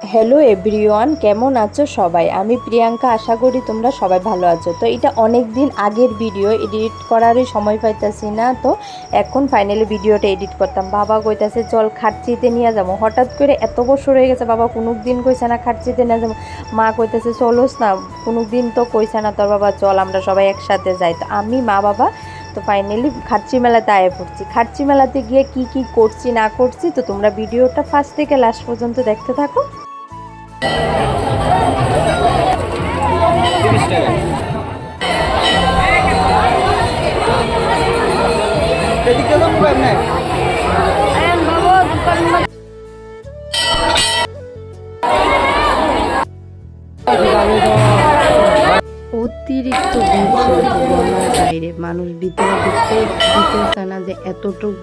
Hello everyone কেমন আছো সবাই? আমি প্রিয়াঙ্কা, আশা করি তোমরা সবাই ভালো আছো। তো এটা অনেক দিন আগের ভিডিও এডিট করারই সময় পাইতাছি না, তো এখন ফাইনালি ভিডিওটা এডিট করতাম। বাবা কইতাছে, চল খাটচিতে নিয়ে যাব। হঠাৎ করে এত বছর হয়ে গেছে, বাবা কোনো দিন কইছে না খাটচিতে নিয়ে যাব। মা কইতাছে, চলোস না কোনো দিন তো কইছে না তোর বাবা, চল আমরা সবাই একসাথে যাই। তো আমি, মা, বাবা, তো ফাইনালি খাটচি মেলাতে আয়ে পড়ছি। খাটচি মেলাতে গিয়ে কি কি করছি, না করছি, তো তোমরা ভিডিওটা ফার্স্ট থেকে লাস্ট পর্যন্ত দেখতে থাকো। অতিরিক্ত বাইরে মানুষ ভিতরে ঢুকতে দিতেছে না যে এতটুকু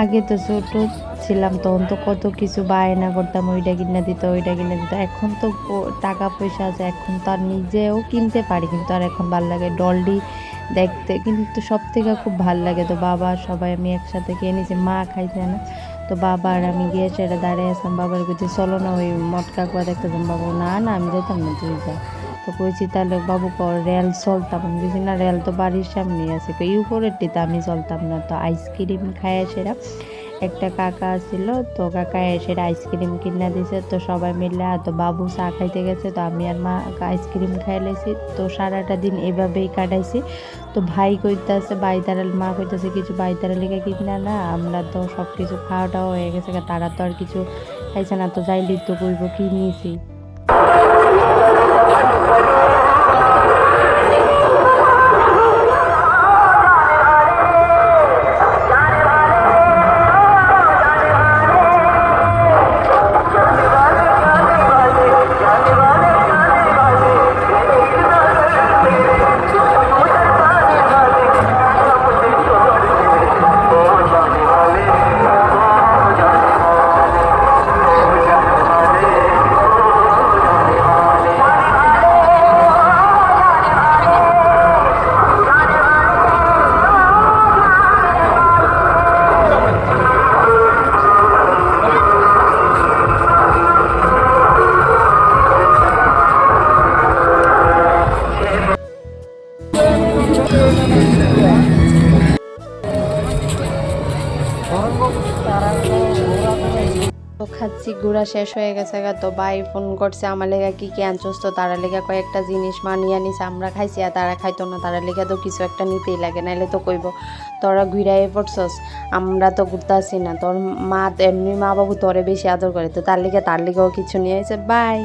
আগে তো ছোট ছিলাম, তখন তো কত কিছু বায়না করতাম, ওইটা কিনে দিত, ওইটা কিনে দিত। এখন তো টাকা পয়সা আছে, এখন তো আর নিজেও কিনতে পারি, কিন্তু আর এখন ভালো লাগে ডলডি দেখতে। কিন্তু সব থেকে খুব ভালো লাগে তো বাবা, সবাই আমি একসাথে খেয়ে নিয়েছি, মা খাইছে না। তো বাবা আর আমি গিয়ে সেটা দাঁড়িয়ে আসলাম বাবার কাছে চলো না, ওই মটকা কুয়া দেখতে যাম বাবু না না, আমি যেতাম না, তুই যা। তো কইছি তাহলে বাবু কর, রেল চলতাম। বলছি, না, রেল তো বাড়ির সামনে আছে। কই, উপরেরটিতে আমি চলতাম না। তো আইসক্রিম খায় সেরা। একটা কাকা ছিল, তো কাকা এসে আইসক্রিম কিনে দিছে। তো সবাই মিলে আর তো বাবু চা খাইতে গেছে। তো আমি আর মা আইসক্রিম খাই লেছি তো সারাটা দিন এভাবেই কাটাইছি। তো ভাই কইতাছে বাইতারাল মা কইতাছে, কিছু বাইতারাল লিখে কিনা না? আমরা তো সব কিছু খাওয়া টাওয়া হয়ে গেছে তারা তো আর কিছু খাইছে না। তো যাইলি তো কইব, কি খাচ্ছি, ঘোরা শেষ হয়ে গেছে গা। তো ভাই ফোন করছে আমার লেগা কি কি আনছোস? তো তারা লেগা কয়েকটা জিনিস মানিয়ে আনিছে, আমরা খাইছি আর তারা খাইতো না। তারা লেগা তো কিছু একটা নিতেই লাগে নাহলে তো কইব, তোরা ঘুরাই পড়ছস, আমরা তো ঘুরতে আসি না। তোর মা, এমনি মা বাবু তোরে বেশি আদর করে, তো তার লেগে, তার লেগেও কিছু নিয়ে এসে বাই।